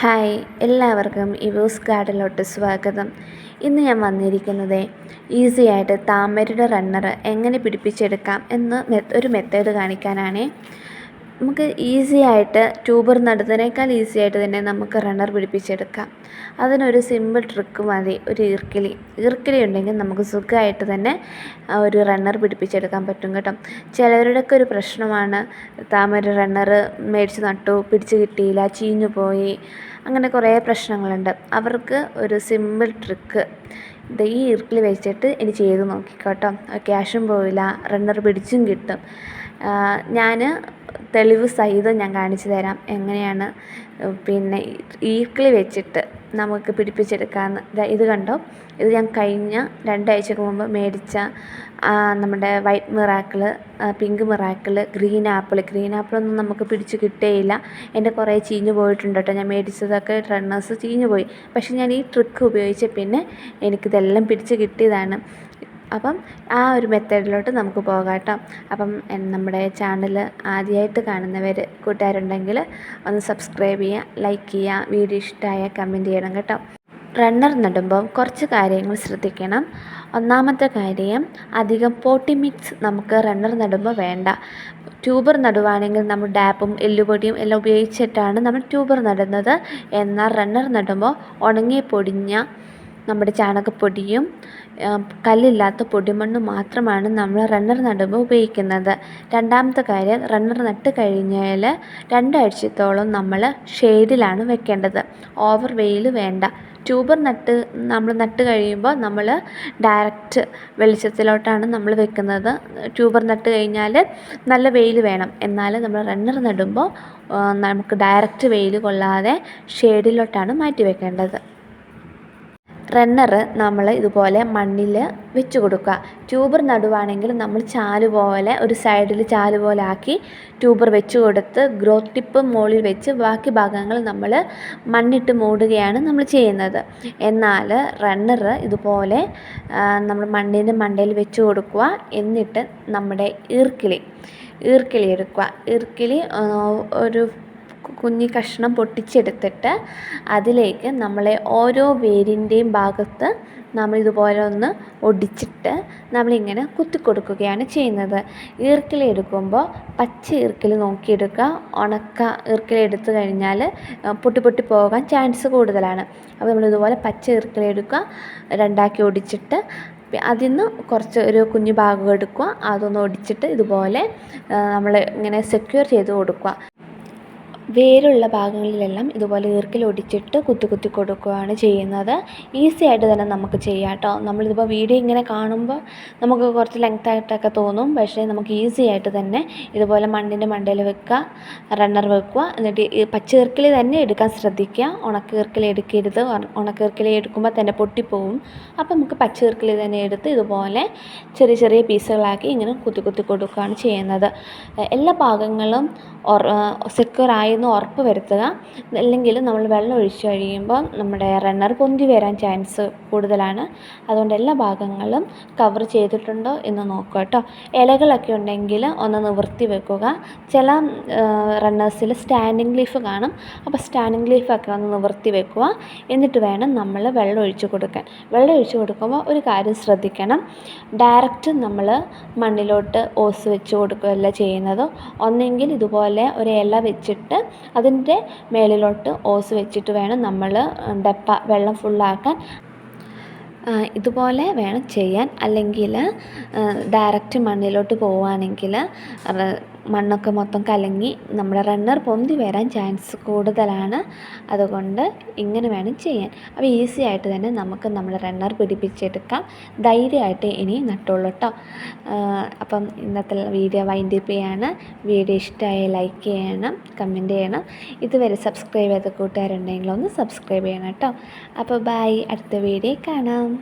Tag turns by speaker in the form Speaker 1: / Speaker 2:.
Speaker 1: Hi എല്ലാവർക്കും ഇവൂസ് ഗാർഡനിലോട്ട് സ്വാഗതം. ഇന്ന് ഞാൻ വന്നിരിക്കുന്നത് ഈസി ആയിട്ട് താമരയുടെ റണ്ണർ എങ്ങനെ പിടിപ്പിച്ചെടുക്കാം എന്ന് ഒരു മെത്തേഡ് കാണിക്കാനാണ്. നമുക്ക് ഈസി ആയിട്ട് ട്യൂബർ നടുന്നതിനേക്കാൾ ഈസി ആയിട്ട് തന്നെ നമുക്ക് റണ്ണർ പിടിപ്പിച്ചെടുക്കാം. അതിനൊരു സിമ്പിൾ ട്രിക്ക് മതി ഒരു ഈർക്കിലി. ഈർക്കിലി ഉണ്ടെങ്കിൽ നമുക്ക് സുഖമായിട്ട് തന്നെ ഒരു റണ്ണർ പിടിപ്പിച്ചെടുക്കാൻ പറ്റും കേട്ടോ. ചിലവരുടെയൊക്കെ ഒരു പ്രശ്നമാണ് താമര റണ്ണർ മേടിച്ച് നട്ടു പിടിച്ച് കിട്ടിയില്ല ചീഞ്ഞു പോയി അങ്ങനെ കുറേ പ്രശ്നങ്ങളുണ്ട്. അവർക്ക് ഒരു സിമ്പിൾ ട്രിക്ക് ഇത് ഈ ഈർക്കിലി വെച്ചിട്ട് ഇനി ചെയ്ത് നോക്കിക്കോട്ടോ ക്യാഷും പോവില്ല റണ്ണർ പിടിച്ചും കിട്ടും. ഞാൻ തെളിവ് സഹിതം ഞാൻ കാണിച്ചു തരാം. എങ്ങനെയാണ് പിന്നെ ഈക്കിളി വെച്ചിട്ട് നമുക്ക് പിടിപ്പിച്ചെടുക്കാമെന്ന് ഇത് കണ്ടോ? ഇത് ഞാൻ കഴിഞ്ഞ രണ്ടാഴ്ചക്ക് മുമ്പ് മേടിച്ച നമ്മുടെ white miracle pink miracle green apple green ആപ്പിളൊന്നും നമുക്ക് പിടിച്ച് കിട്ടേയില്ല. എന്റെ കുറേ ചീഞ്ഞു പോയിട്ടുണ്ട് കേട്ടോ. ഞാൻ മേടിച്ചതൊക്കെ റണ്ണേഴ്സ് ചീഞ്ഞു പോയി. പക്ഷേ ഞാൻ ഈ ട്രിക്ക് ഉപയോഗിച്ച പിന്നെ എനിക്കിതെല്ലാം പിടിച്ച് കിട്ടിയതാണ്. അപ്പം ആ ഒരു മെത്തേഡിലോട്ട് നമുക്ക് പോകാം കേട്ടോ. അപ്പം നമ്മുടെ ചാനൽ ആദ്യമായിട്ട് കാണുന്നവർ കൂട്ടുകാരുണ്ടെങ്കിൽ ഒന്ന് സബ്സ്ക്രൈബ് ചെയ്യുക ലൈക്ക് ചെയ്യുക വീഡിയോ ഇഷ്ടമായ കമന്റ് ചെയ്യണം കേട്ടോ. റണ്ണർ നടുമ്പോൾ കുറച്ച് കാര്യങ്ങൾ ശ്രദ്ധിക്കണം. ഒന്നാമത്തെ കാര്യം അധികം പോട്ടി മിക്സ് നമുക്ക് റണ്ണർ നടുമ്പോൾ വേണ്ട. ട്യൂബർ നടുവാണെങ്കിൽ നമ്മൾ ഡാപ്പും എല്ലുപൊടിയും എല്ലാം ഉപയോഗിച്ചിട്ടാണ് നമ്മൾ ട്യൂബർ നടുന്നത്. എന്നാൽ റണ്ണർ നടുമ്പോൾ ഉണങ്ങി പൊടിഞ്ഞ നമ്മുടെ ചാണകപ്പൊടിയും കല്ലില്ലാത്ത പൊടിമണ്ണും മാത്രമാണ് നമ്മൾ റണ്ണർ നടുമ്പോൾ ഉപയോഗിക്കുന്നത്. രണ്ടാമത്തെ കാര്യം റണ്ണർ നട്ട് കഴിഞ്ഞാൽ രണ്ടാഴ്ചത്തോളം നമ്മൾ ഷെയ്ഡിലാണ് വെക്കേണ്ടത്. ഓവർ വെയിൽ വേണ്ട. ട്യൂബർ നട്ട് നമ്മൾ നട്ട് കഴിയുമ്പോൾ നമ്മൾ ഡയറക്റ്റ് വെളിച്ചത്തിലോട്ടാണ് നമ്മൾ വെക്കുന്നത്. ട്യൂബർ നട്ട് കഴിഞ്ഞാൽ നല്ല വെയിൽ വേണം. എന്നാൽ നമ്മൾ റണ്ണർ നടുമ്പോൾ നമുക്ക് ഡയറക്റ്റ് വെയിൽ കൊള്ളാതെ ഷെയ്ഡിലോട്ടാണ് മാറ്റി വെക്കേണ്ടത്. റണ്ണർ നമ്മൾ ഇതുപോലെ മണ്ണിൽ വെച്ച് കൊടുക്കുക. ട്യൂബർ നടുവാണെങ്കിൽ നമ്മൾ ചാൽ പോലെ ഒരു സൈഡിൽ ചാൽ പോലെ ആക്കി ട്യൂബർ വെച്ച് കൊടുത്ത് ഗ്രോത്ത് ടിപ്പ് മുകളിൽ വെച്ച് ബാക്കി ഭാഗങ്ങൾ നമ്മൾ മണ്ണിട്ട് മൂടുകയാണ് നമ്മൾ ചെയ്യുന്നത്. എന്നാൽ റണ്ണർ ഇതുപോലെ നമ്മൾ മണ്ണിന് മണ്ടയിൽ വെച്ച് കൊടുക്കുക. എന്നിട്ട് നമ്മുടെ ഈർക്കിളി ഈർക്കിളി എടുക്കുക. ഈർക്കിളി ഒരു കുഞ്ഞി കഷ്ണം പൊട്ടിച്ചെടുത്തിട്ട് അതിലേക്ക് നമ്മളെ ഓരോ വേരിന്റെയും ഭാഗത്ത് നമ്മൾ ഇതുപോലെ ഒന്ന് ഒടിച്ചിട്ട് നമ്മളിങ്ങനെ കുത്തി കൊടുക്കുകയാണ് ചെയ്യുന്നത്. ഈർക്കിൽ എടുക്കുമ്പോൾ പച്ച ഈർക്കിൽ നോക്കിയെടുക്കുക. ഉണക്ക ഈർക്കിൽ എടുത്തു കഴിഞ്ഞാൽ പൊട്ടി പൊട്ടി പോകാൻ ചാൻസ് കൂടുതലാണ്. അപ്പോൾ നമ്മൾ ഇതുപോലെ പച്ച ഈർക്കിൽ എടുക്കുക. രണ്ടാക്കി ഒടിച്ചിട്ട് അതിൽ നിന്ന് കുറച്ച് ഒരു കുഞ്ഞു ഭാഗം എടുക്കുക. അതൊന്ന് ഒടിച്ചിട്ട് ഇതുപോലെ നമ്മൾ ഇങ്ങനെ സെക്യൂർ ചെയ്ത് കൊടുക്കുക. വേരുള്ള ഭാഗങ്ങളിലെല്ലാം ഇതുപോലെ ഈർക്കിൽ ഒടിച്ചിട്ട് കുത്തി കുത്തി കൊടുക്കുകയാണ് ചെയ്യുന്നത്. ഈസി ആയിട്ട് തന്നെ നമുക്ക് ചെയ്യാം കേട്ടോ. നമ്മളിതിപ്പോൾ വീഡിയോ ഇങ്ങനെ കാണുമ്പോൾ നമുക്ക് കുറച്ച് ലെങ്ത് ആയിട്ടൊക്കെ തോന്നും. പക്ഷേ നമുക്ക് ഈസി ആയിട്ട് തന്നെ ഇതുപോലെ മണ്ണിന്റെ മണ്ടയിൽ വെക്കുക റണ്ണർ വെക്കുക. എന്നിട്ട് ഈ പച്ച ഈർക്കിലി തന്നെ എടുക്കാൻ ശ്രദ്ധിക്കുക. ഉണക്ക ഈർക്കിലി എടുക്കരുത്. ഉണക്കീർക്കിൽ എടുക്കുമ്പോൾ തന്നെ പൊട്ടിപ്പോവും. അപ്പോൾ നമുക്ക് പച്ച ഈർക്കിലി തന്നെ എടുത്ത് ഇതുപോലെ ചെറിയ ചെറിയ പീസുകളാക്കി ഇങ്ങനെ കുത്തി കുത്തി കൊടുക്കുകയാണ് ചെയ്യുന്നത്. എല്ലാ ഭാഗങ്ങളും സെക്യൂർ ആയെന്ന് ഉറപ്പ് വരുത്തുക. അല്ലെങ്കിൽ നമ്മൾ വെള്ളം ഒഴിച്ച് കഴിയുമ്പോൾ നമ്മുടെ റണ്ണർ പൊന്തി വരാൻ ചാൻസ് കൂടുതലാണ്. അതുകൊണ്ട് എല്ലാ ഭാഗങ്ങളും കവർ ചെയ്തിട്ടുണ്ടോ എന്ന് നോക്കുക കേട്ടോ ഇലകളൊക്കെ ഉണ്ടെങ്കിൽ ഒന്ന് നിവർത്തി വെക്കുക. ചില റണ്ണേഴ്സിൽ സ്റ്റാൻഡിങ് ലീഫ് കാണും. അപ്പോൾ സ്റ്റാൻഡിങ് ലീഫൊക്കെ ഒന്ന് നിവർത്തി വെക്കുക. എന്നിട്ട് വേണം നമ്മൾ വെള്ളം ഒഴിച്ച് കൊടുക്കാൻ. വെള്ളം ഒഴിച്ച് കൊടുക്കുമ്പോൾ ഒരു കാര്യം ശ്രദ്ധിക്കണം. ഡയറക്റ്റ് നമ്മൾ മണ്ണിലോട്ട് ഓസ് വെച്ച് കൊടുക്കുകയല്ല ചെയ്യുന്നത്. ഒന്നെങ്കിൽ ഇതുപോലെ ഒരു ഇല വെച്ചിട്ട് അതിന്റെ മേളിലോട്ട് ഓസ് വെച്ചിട്ട് വേണം നമ്മൾ ഡപ്പ വെള്ളം ഫുള്ളാക്കാൻ ഇതുപോലെ വേണം ചെയ്യാൻ. അല്ലെങ്കിൽ ഡയറക്റ്റ് മണ്ണിലോട്ട് പോവുകയാണെങ്കിൽ മണ്ണൊക്കെ മൊത്തം കലങ്ങി നമ്മുടെ റണ്ണർ പൊന്തി വരാൻ ചാൻസ് കൂടുതലാണ്. അതുകൊണ്ട് ഇങ്ങനെ വേണം ചെയ്യാൻ. അപ്പോൾ ഈസി ആയിട്ട് തന്നെ നമുക്ക് നമ്മുടെ റണ്ണർ പിടിപ്പിച്ചെടുക്കാം. ധൈര്യമായിട്ട് ഇനി നട്ടുള്ളൂ കേട്ടോ അപ്പം ഇന്നത്തെ വീഡിയോ വൈൻഡ് അപ്പ് ചെയ്യാണ്. വീഡിയോ ഇഷ്ടമായി ലൈക്ക് ചെയ്യണം കമന്റ് ചെയ്യണം. ഇതുവരെ സബ്സ്ക്രൈബ് ചെയ്ത കൂട്ടുകാരുണ്ടെങ്കിൽ ഒന്ന് സബ്സ്ക്രൈബ് ചെയ്യണം കേട്ടോ അപ്പോൾ ബൈ അടുത്ത വീഡിയോ കാണാം.